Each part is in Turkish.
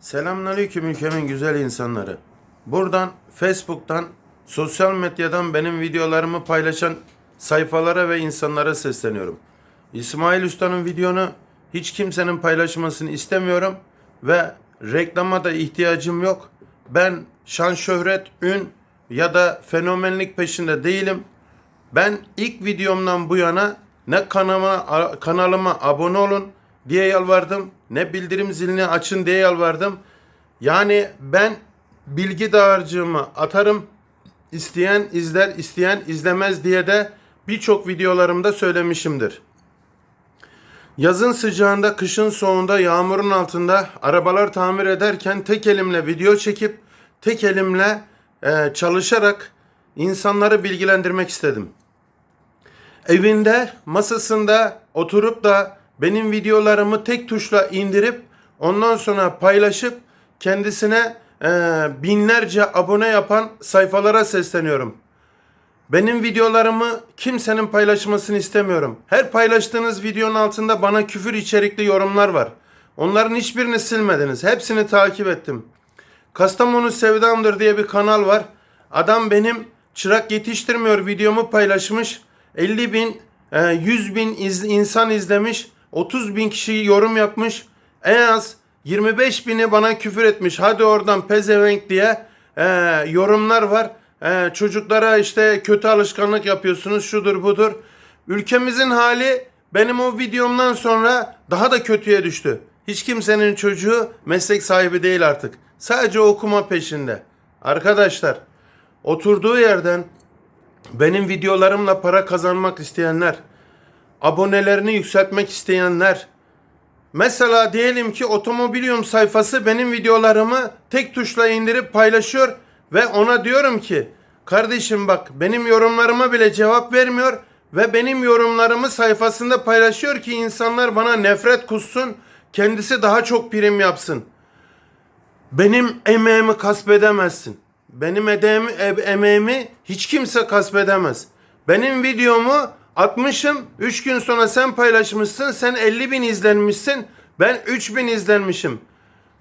Selamünaleyküm ülkemin güzel insanları. Buradan Facebook'tan, sosyal medyadan benim videolarımı paylaşan sayfalara ve insanlara sesleniyorum. İsmail Usta'nın videonu hiç kimsenin paylaşmasını istemiyorum ve reklama da ihtiyacım yok. Ben şan şöhret, ün ya da fenomenlik peşinde değilim. Ben ilk videomdan bu yana ne kanalıma, kanalıma abone olun diye yalvardım. Ne bildirim zilini açın diye yalvardım. Yani ben bilgi dağarcığımı atarım. İsteyen izler, isteyen izlemez diye de birçok videolarımda söylemişimdir. Yazın sıcağında, kışın soğuğunda, yağmurun altında arabalar tamir ederken tek elimle video çekip tek elimle e, çalışarak insanları bilgilendirmek istedim. Evinde, masasında oturup da benim videolarımı tek tuşla indirip ondan sonra paylaşıp kendisine e, binlerce abone yapan sayfalara sesleniyorum. Benim videolarımı kimsenin paylaşmasını istemiyorum. Her paylaştığınız videonun altında bana küfür içerikli yorumlar var. Onların hiçbirini silmediniz. Hepsini takip ettim. Kastamonu Sevdamdır diye bir kanal var. Adam benim çırak yetiştirmiyor videomu paylaşmış. 50 bin, e, 100 bin iz- insan izlemiş. 30 bin kişi yorum yapmış. En az 25 bini bana küfür etmiş. Hadi oradan pezevenk diye e, yorumlar var. E, çocuklara işte kötü alışkanlık yapıyorsunuz şudur budur. Ülkemizin hali benim o videomdan sonra daha da kötüye düştü. Hiç kimsenin çocuğu meslek sahibi değil artık. Sadece okuma peşinde. Arkadaşlar oturduğu yerden benim videolarımla para kazanmak isteyenler, abonelerini yükseltmek isteyenler, mesela diyelim ki Otomobilium sayfası benim videolarımı tek tuşla indirip paylaşıyor ve ona diyorum ki kardeşim bak benim yorumlarıma bile cevap vermiyor ve benim yorumlarımı sayfasında paylaşıyor ki insanlar bana nefret kussun, kendisi daha çok prim yapsın. Benim emeğimi gasp edemezsin. Benim edeğimi, e- emeğimi hiç kimse gasp edemez. Benim videomu atmışım. 3 gün sonra sen paylaşmışsın. Sen 50 bin izlenmişsin. Ben 3 bin izlenmişim.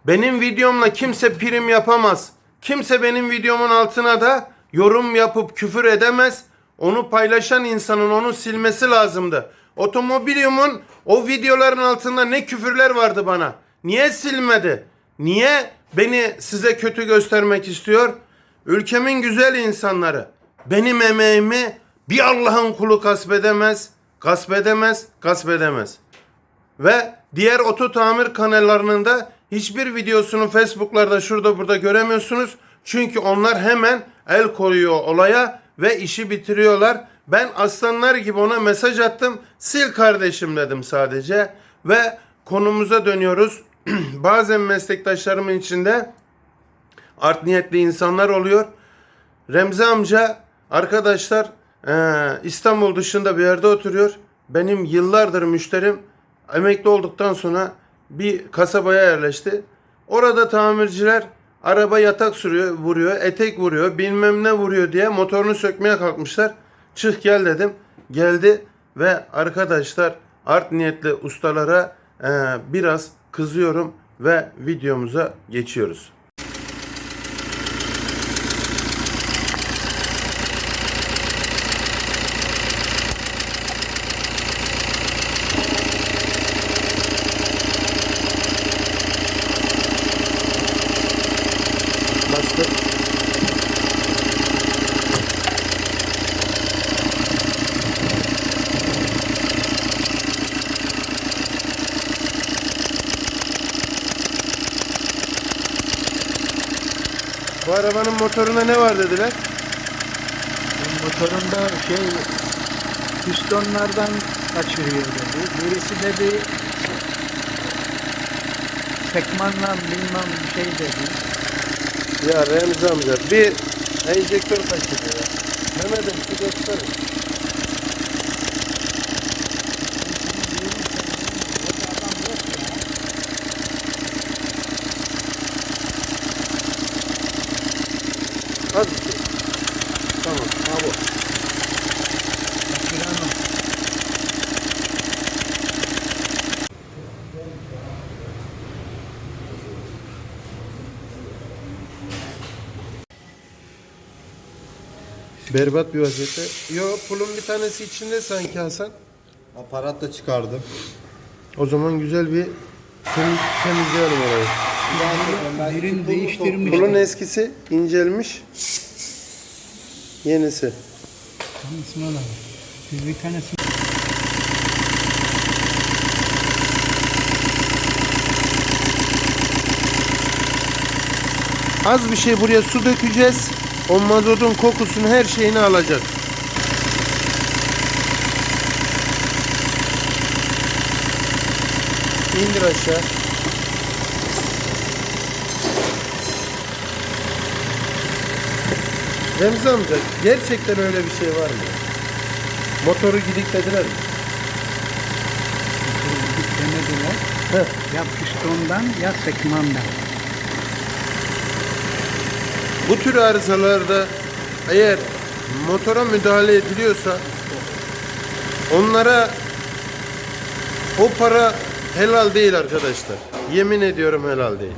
Benim videomla kimse prim yapamaz. Kimse benim videomun altına da yorum yapıp küfür edemez. Onu paylaşan insanın onu silmesi lazımdı. Otomobilium'un o videoların altında ne küfürler vardı bana. Niye silmedi? Niye beni size kötü göstermek istiyor? Ülkemin güzel insanları. Benim emeğimi bir Allah'ın kulu gasp edemez, gasp edemez, gasp edemez. Ve diğer oto tamir kanallarının da hiçbir videosunu Facebook'larda şurada burada göremiyorsunuz. Çünkü onlar hemen el koyuyor olaya ve işi bitiriyorlar. Ben aslanlar gibi ona mesaj attım. Sil kardeşim dedim sadece. Ve konumuza dönüyoruz. Bazen meslektaşlarımın içinde art niyetli insanlar oluyor. Remzi amca arkadaşlar eee, İstanbul dışında bir yerde oturuyor. Benim yıllardır müşterim emekli olduktan sonra bir kasabaya yerleşti. Orada tamirciler araba yatak sürüyor, vuruyor, etek vuruyor, bilmem ne vuruyor diye motorunu sökmeye kalkmışlar. Çık gel dedim. Geldi ve arkadaşlar art niyetli ustalara eee, biraz kızıyorum ve videomuza geçiyoruz. Bastık. Bu arabanın motorunda ne var dediler? Motorunda şey pistonlardan kaçırıyor dedi. Birisi dedi sekmanla bilmem bir şey dedi. Ya Remzi amca bir enjektör kaçırıyor ya. Mehmet'im şu Tabii. Tamam. Ha. Berbat bir vaziyette. Yo pulun bir tanesi içinde sanki Hasan. Aparat da çıkardım. O zaman güzel bir temiz, orayı. Birini değiştirmiş. Pulun eskisi incelmiş. Yenisi. İsmail abi. Biz bir tanesi Az bir şey buraya su dökeceğiz. O mazotun kokusunu her şeyini alacak. İndir aşağı. Remzi amca gerçekten öyle bir şey var mı? Motoru gidiklediler mi? demediler. Heh. Ya pistondan ya sekmandan. Bu tür arızalarda eğer motora müdahale ediliyorsa onlara o para helal değil arkadaşlar. Yemin ediyorum helal değil.